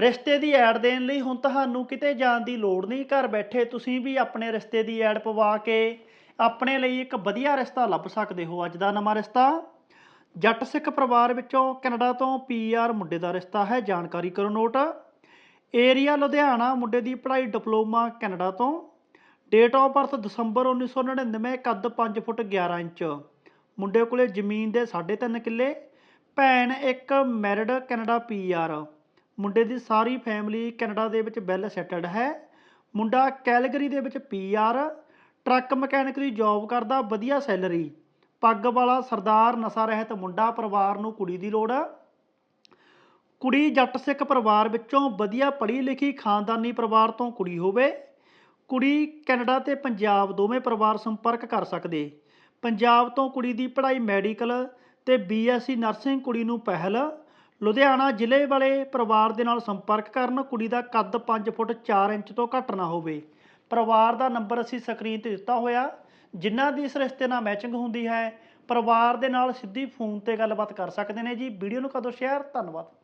ਰਿਸ਼ਤੇ ਦੀ ਐਡ ਦੇਣ ਲਈ ਹੁਣ ਤੁਹਾਨੂੰ ਕਿਤੇ ਜਾਣ ਦੀ ਲੋੜ ਨਹੀਂ, ਘਰ ਬੈਠੇ ਤੁਸੀਂ ਵੀ ਆਪਣੇ ਰਿਸ਼ਤੇ ਦੀ ਐਡ ਪਵਾ ਕੇ ਆਪਣੇ ਲਈ ਇੱਕ ਵਧੀਆ ਰਿਸ਼ਤਾ ਲੱਭ ਸਕਦੇ ਹੋ। ਅੱਜ ਦਾ ਨਵਾਂ ਰਿਸ਼ਤਾ ਜੱਟ ਸਿੱਖ ਪਰਿਵਾਰ ਵਿੱਚੋਂ ਕੈਨੇਡਾ ਤੋਂ ਪੀਆਰ ਮੁੰਡੇ ਦਾ ਰਿਸ਼ਤਾ ਹੈ। ਜਾਣਕਾਰੀ ਕਰੋ ਨੋਟ। ਏਰੀਆ ਲੁਧਿਆਣਾ, ਮੁੰਡੇ ਦੀ ਪੜ੍ਹਾਈ ਡਿਪਲੋਮਾ ਕੈਨੇਡਾ ਤੋਂ। ਡੇਟ ਆਫ ਬਰਥ ਦਸੰਬਰ 1999 ਕੱਦ 5 ਫੁੱਟ 11 ਇੰਚ। ਮੁੰਡੇ ਕੋਲੇ ਜ਼ਮੀਨ ਦੇ 3.5 ਕਿੱਲੇ। ਭੈਣ ਇੱਕ ਮੈਰਿਡ ਕੈਨੇਡਾ ਪੀਆਰ ਮੁੰਡੇ ਦੀ ਸਾਰੀ ਫੈਮਿਲੀ ਕੈਨੇਡਾ ਦੇ ਵਿੱਚ ਵੈਲ ਸੈਟਲਡ ਹੈ। ਮੁੰਡਾ ਕੈਲਗਰੀ ਦੇ ਵਿੱਚ ਪੀਆਰ ਟਰੱਕ ਮਕੈਨਿਕ ਦੀ ਜੌਬ ਕਰਦਾ, ਵਧੀਆ ਸੈਲਰੀ ਪੱਗ ਵਾਲਾ ਸਰਦਾਰ ਨਸ਼ਾ ਰਹਿਤ ਮੁੰਡਾ, ਪਰਿਵਾਰ ਨੂੰ ਕੁੜੀ ਦੀ ਲੋੜ। ਆ ਕੁੜੀ ਜੱਟ ਸਿੱਖ ਪਰਿਵਾਰ ਵਿੱਚੋਂ ਵਧੀਆ ਪੜ੍ਹੀ ਲਿਖੀ ਖਾਨਦਾਨੀ ਪਰਿਵਾਰ ਤੋਂ ਕੁੜੀ ਹੋਵੇ। ਕੁੜੀ ਕੈਨੇਡਾ ਤੇ ਪੰਜਾਬ ਦੋਵੇਂ ਪਰਿਵਾਰ ਸੰਪਰਕ ਕਰ ਸਕਦੇ। ਪੰਜਾਬ ਤੋਂ ਕੁੜੀ ਦੀ ਪੜ੍ਹਾਈ ਮੈਡੀਕਲ ਤੇ ਬੀਐਸਸੀ ਨਰਸਿੰਗ ਕੁੜੀ ਨੂੰ ਪਹਿਲ। ਲੁਧਿਆਣਾ ਜ਼ਿਲ੍ਹੇ ਵਾਲੇ ਪਰਿਵਾਰ ਦੇ ਨਾਲ ਸੰਪਰਕ ਕਰਨ ਕੁੜੀ ਦਾ ਕੱਦ 5 ਫੁੱਟ 4 ਇੰਚ ਤੋਂ ਘੱਟ ਨਾ ਹੋਵੇ। ਪਰਿਵਾਰ ਦਾ ਨੰਬਰ ਅਸੀਂ ਸਕਰੀਨ ਤੇ ਦਿੱਤਾ ਹੋਇਆ। ਜਿਨ੍ਹਾਂ ਦੀ ਇਸ ਰਿਸ਼ਤੇ ਨਾਲ ਮੈਚਿੰਗ ਹੁੰਦੀ ਹੈ, ਪਰਿਵਾਰ ਦੇ ਨਾਲ ਸਿੱਧੀ ਫੋਨ ਤੇ ਗੱਲਬਾਤ ਕਰ ਸਕਦੇ ਨੇ ਜੀ। ਵੀਡੀਓ ਨੂੰ ਕਦੋਂ ਸ਼ੇਅਰ ਧੰਨਵਾਦ।